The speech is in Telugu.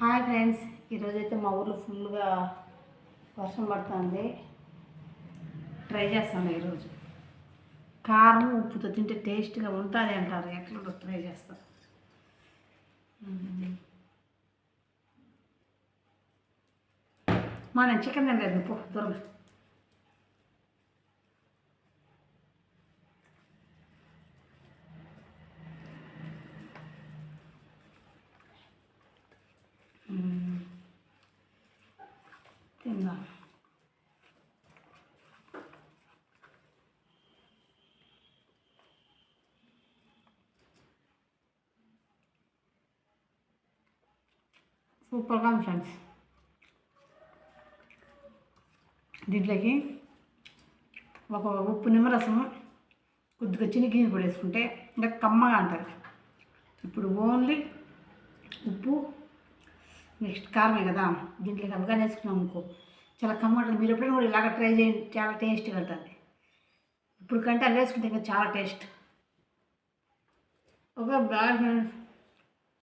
హాయ్ ఫ్రెండ్స్ ఈరోజైతే మా ఊర్లో ఫుల్గా వర్షం పడుతుంది. ట్రై చేస్తాను ఈరోజు. కారం ఉప్పుతో తింటే టేస్ట్గా ఉంటుంది అంటారు. ఎట్లా ట్రై చేస్తాను మా చికెన్ తినలేదు ఉప్పు దూరం తిందాం సూపర్గా ఉంది ఫ్రెండ్స్. దీంట్లోకి ఒక ఉప్పు నిమ్మరసం కొద్దిగా చిన్ని కూడా వేసుకుంటే ఇంకా కమ్మగా ఉంటుంది. ఇప్పుడు ఓన్లీ ఉప్పు నెక్స్ట్ కారమే కదా. దీంట్లో అవగానే వేసుకున్నాం అనుకో. చాలా కమ్మగా మీరు ఎప్పుడైనా కూడా ఇలాగ ట్రై చేయండి. చాలా టేస్ట్గా ఉంటుంది ఇప్పుడు కంటే అవి వేసుకుంటే ఇంకా చాలా టేస్ట్. ఒక బాగా ఫ్రెండ్స్